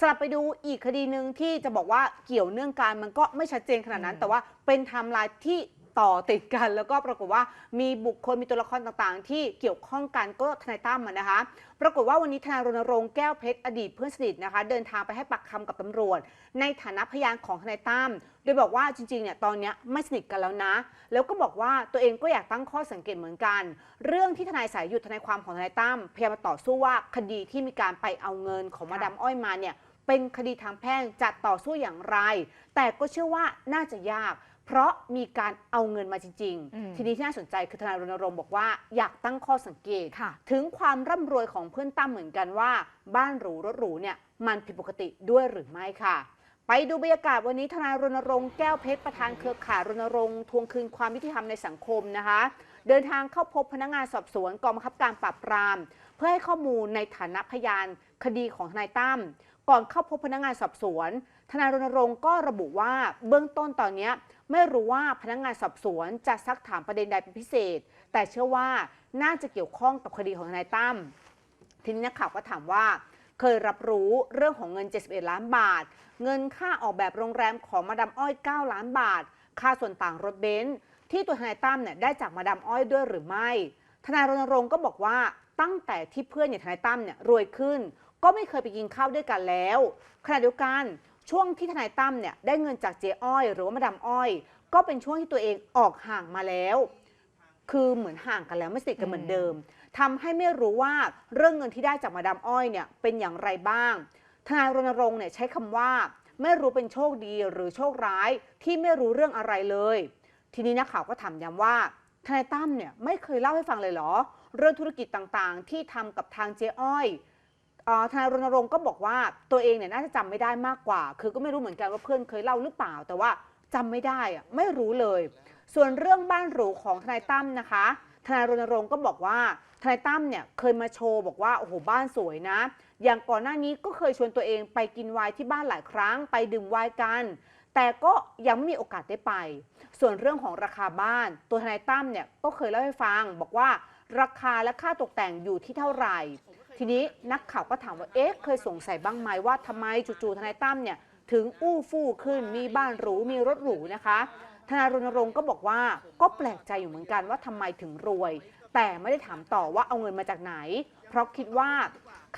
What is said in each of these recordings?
สลับไปดูอีกคดีหนึ่งที่จะบอกว่าเกี่ยวเนื่องกันมันก็ไม่ชัดเจนขนาดนั้น แต่ว่าเป็นไทม์ไลน์ที่ต่อติดกัน แล้วก็ปรากฏว่ามีบุคคลมีตัวละครต่างๆ ที่เกี่ยวข้องกันก็ทนายตั้มอะนะคะ ปรากฏว่าวันนี้ทนายรณรงค์แก้วเพชรอดีตเพื่อนสนิทนะคะ เดินทางไปให้ปากคำกับตำรวจ ในฐานะพยานของทนายตั้มโดยบอกว่าจริงๆเนี่ยตอนเนี้ยไม่สนิทกันแล้วนะ แล้วก็บอกว่าตัวเองก็อยากตั้งข้อสังเกตเหมือนกัน เรื่องที่ทนายสายหยุดทนายความของทนายตั้มพยายามมาต่อสู้ว่าคดีที่มีการไปเอาเงินของมาดามอ้อยมาเนี่ย เป็นคดีทางแพ่งจะต่อสู้อย่างไร แต่ก็เชื่อว่าน่าจะยาก เพราะมีการเอาเงินมาจริงอืมๆทีนี้ที่น่าสนใจคือทนายรณรงค์บอกว่าอยากตั้งข้อสังเกตค่ะถึงความร่ำรวยของเพื่อนตั้มเหมือนกันว่า บ้านหรูรถหรูเนี่ยมันผิดปกติด้วยหรือไม่ค่ะไปดูบรรยากาศวันนี้ทนายรณรงค์แก้วเพชรประธานเครือข่ายรณรงค์ทวงคืนความยุติธรรมในสังคมนะคะ เดินทางเข้าพบพนักงานสอบสวนกองบังคับการปราบปราม เพื่อให้ข้อมูลในฐานะพยานคดีของทนายตั้ม ก่อนเข้าพบพนักงานสอบสวน ทนายรณรงค์ก็ระบุว่าเบื้องต้นตอนนี้ไม่รู้ว่าพนักงานสอบสวนจะซักถามประเด็นใดเป็นพิเศษ แต่เชื่อว่าน่าจะเกี่ยวข้องกับคดีของทนายตั้มทีนี้นักข่าวก็ถามว่า เคยรับรู้เรื่องของเงิน 71 ล้านบาท เงินค่าออกแบบโรงแรมของมาดามอ้อย 9 ล้านบาท ค่าส่วนต่างรถเบนซ์ที่ตัวทนายตั้มเนี่ยได้จากมาดามอ้อยด้วยหรือไม่ ทนายรณรงค์ก็บอกว่าตั้งแต่ที่เพื่อนอย่างทนายตั้มเนี่ยรวยขึ้น ก็ไม่เคยไปกินข้าวด้วยกันแล้วขณะเดียวกันช่วงที่ทนายตั้มเนี่ยได้เงินจากเจ๊อ้อย หรือว่ามาดามอ้อย ก็เป็นช่วงที่ตัวเองออกห่างมาแล้ว คือเหมือนห่างกันแล้วไม่สนิทกันเหมือนเดิมทำให้ไม่รู้ว่าเรื่องเงินที่ได้จากมาดามอ้อยเนี่ยเป็นอย่างไรบ้างทนายรณรงค์เนี่ยใช้คำว่า ไม่รู้เป็นโชคดีหรือโชคร้ายที่ไม่รู้เรื่องอะไรเลย ทีนี้นักข่าวก็ถามย้ำว่าทนายตั้มเนี่ยไม่เคยเล่าให้ฟังเลยเหรอ เรื่องธุรกิจต่างๆ ที่ทำกับทางเจ๊อ้อย ทนายรณรงค์ก็บอกว่าตัวเองเนี่ยน่าจะจำไม่ได้มากกว่า คือก็ไม่รู้เหมือนกันว่าเพื่อนเคยเล่าหรือเปล่า แต่ว่าจำไม่ได้อะไม่รู้เลย ส่วนเรื่องบ้านหรูของทนายตั้มนะคะ ทนายรณรงค์ก็บอกว่าทนายตั้มเนี่ยเคยมาโชว์บอกว่าโอ้โหบ้านสวยนะ อย่างก่อนหน้านี้ก็เคยชวนตัวเองไปกินไวน์ที่บ้านหลายครั้งไปดื่มไวน์กัน แต่ก็ยังไม่มีโอกาสได้ไป ส่วนเรื่องของราคาบ้าน ตัวทนายตั้มเนี่ยก็เคยเล่าให้ฟัง บอกว่าราคาและค่าตกแต่งอยู่ที่เท่าไหร่ ทีนี้นักข่าวก็ถามว่าเอ๊ะเคยสงสัยบ้างไหมว่าทำไมจู่ๆทนายตั้มเนี่ยถึงอู้ฟู่ขึ้นมีบ้านหรูมีรถหรูนะคะทนายรณรงค์ก็บอกว่าก็แปลกใจอยู่เหมือนกันว่าทำไมถึงรวย แต่ไม่ได้ถามต่อว่าเอาเงินมาจากไหน เพราะคิดว่า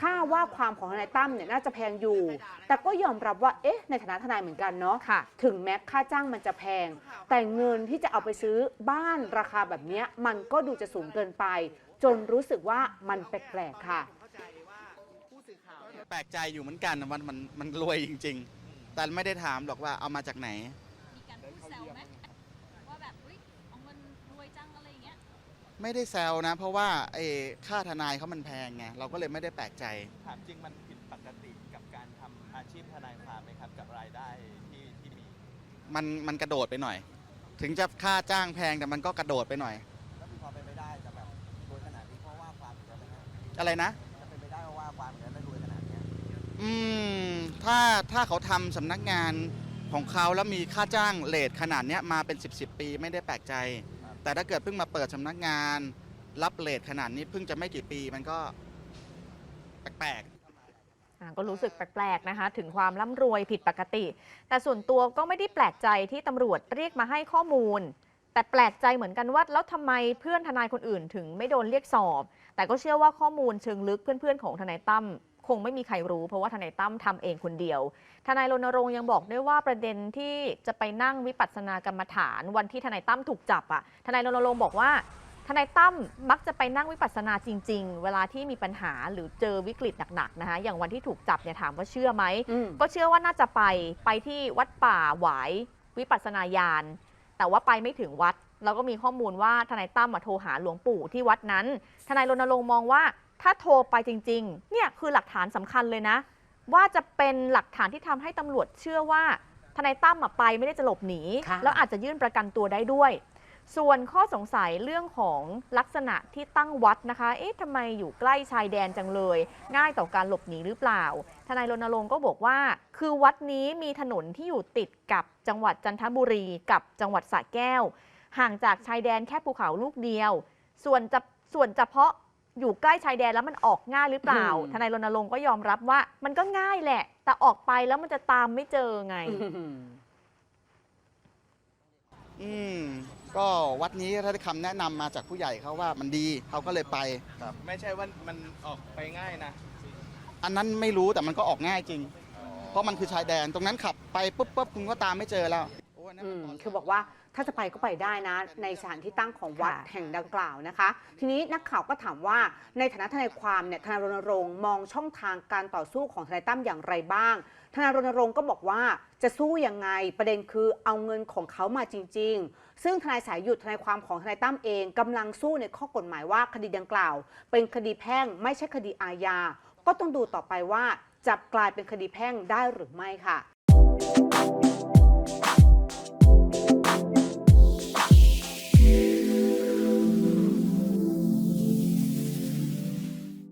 ค่าว่าความของทนายตั้มเนี่ยน่าจะแพงอยู่ แต่ก็ยอมรับว่าเอ๊ะในฐานะทนายเหมือนกันเนาะค่ะถึงแม้ค่าจ้างมันจะแพง แต่เงินที่จะเอาไปซื้อบ้านราคาแบบเนี้ยมันก็ดูจะสูงเกินไป จนรู้สึกว่ามันแปลกๆค่ะ แปลกใจอยู่เหมือนกันมันมันมันรวยจริง ๆ แต่ไม่ได้ถามหรอกว่าเอามาจากไหน มีการพูดแซวไหมว่าแบบเฮ้ยเอาเงินรวยจังอะไรอย่างเงี้ยไม่ได้แซวนะ เพราะว่าไอ้ค่าทนายเขามันแพงไงเราก็เลยไม่ได้แปลกใจ ถามจริงมันผิดปกติกับการทำอาชีพทนายความไหมครับ กับรายได้ที่ที่มี มันมันกระโดดไปหน่อย ถึงจะค่าจ้างแพงแต่มันก็กระโดดไปหน่อย แล้วมีความเป็นไปได้จะแบบรวยขนาดนี้เพราะว่าความเหนือไหมครับอะไรนะ อืมถ้าถ้าเขาทำสำนักงานของเขาแล้วมีค่าจ้างเลทขนาดเนี้ยมาเป็น 10บสปีไม่ได้แปลกใจแต่ถ้าเกิดเพิ่งมาเปิดสำนักงาน รับเลทขนาดนี้เพิ่งจะไม่กี่ปีมันก็แปลกๆ อ่าก็รู้สึกแปลกๆนะคะ ถึงความร่ำรวยผิดปกติ แต่ส่วนตัวก็ไม่ได้แปลกใจที่ตำรวจเรียกมาให้ข้อมูล แต่แปลกใจเหมือนกันว่าแล้วทำไมเพื่อนทนายคนอื่นถึงไม่โดนเรียกสอบ แต่ก็เชื่อว่าข้อมูลเชิงลึกเพื่อนๆของทนายตั้มค งไม่มีใครรู้ เพราะว่าทนายตั้มทำเองคนเดียว ทนายรณรงค์ยังบอกด้วยว่าประเด็นที่จะไปนั่งวิปัสสนากรรมฐานวันที่ทนายตั้มถูกจับอะทนายรณรงค์บอกว่าทนายตั้มมักจะไปนั่งวิปัสสนาจริง ๆ เวลาที่มีปัญหาหรือเจอวิกฤตหนักๆนะคะอย่างวันที่ถูกจับเนี่ยถามว่าเชื่อไหมอืมก็เชื่อว่าน่าจะไปไปที่วัดป่าหวายวิปัสสนาญาณแต่ว่าไปไม่ถึงวัดแล้วก็มีข้อมูลว่าทนายตั้มมาโทรหาหลวงปู่ที่วัดนั้น ทนายรณรงค์มองว่า ถ้าโทรไปจริงๆ เนี่ยคือหลักฐานสำคัญเลยนะ ว่าจะเป็นหลักฐานที่ทำให้ตำรวจเชื่อว่าทนายตั้มอะไปไม่ได้จะหลบหนีค่ะแล้วอาจจะยื่นประกันตัวได้ด้วย ส่วนข้อสงสัยเรื่องของลักษณะที่ตั้งวัดนะคะ เอ๊ะทำไมอยู่ใกล้ชายแดนจังเลย ง่ายต่อการหลบหนีหรือเปล่า ทนายรณรงค์ก็บอกว่า คือวัดนี้มีถนนที่อยู่ติดกับจังหวัดจันทบุรีกับจังหวัดสระแก้ว ห่างจากชายแดนแค่ภูเขาลูกเดียว ส่วนจะส่วนเฉพาะ อยู่ใกล้ชายแดนแล้วมันออกง่ายหรือเปล่า อืม ทนายรณรงค์ก็ยอมรับว่า มันก็ง่ายแหละ แต่ออกไปแล้วมันจะตามไม่เจอไง อืมก็วัดนี้ถ้าได้คำแนะนำมาจากผู้ใหญ่เขาว่ามันดีเขาก็เลยไปครับไม่ใช่ว่ามันออกไปง่ายนะ อันนั้นไม่รู้แต่มันก็ออกง่ายจริง เพราะมันคือชายแดนตรงนั้นขับไปปุ๊บปุ๊บคุณก็ตามไม่เจอแล้วโอ้ยนั่นอืมันมตน คือบอกว่า ถ้าจะไปก็ไปได้นะ ในสถานที่ตั้งของวัดค่ะแห่งดังกล่าวนะคะ ทีนี้นักข่าวก็ถามว่าในฐานะทนายความเนี่ยทนายรณรงค์มองช่องทางการต่อสู้ของทนายตั้มอย่างไรบ้าง ทนายรณรงค์ก็บอกว่าจะสู้ยังไงประเด็นคือเอาเงินของเขามาจริง ๆ ซึ่งทนายสายหยุดทนายความของทนายตั้มเองกำลังสู้ในข้อกฎหมายว่าคดีดังกล่าว เป็นคดีแพ่งไม่ใช่คดีอาญาก็ต้องดูต่อไปว่าจะกลายเป็นคดีแพ่งได้หรือไม่ค่ะ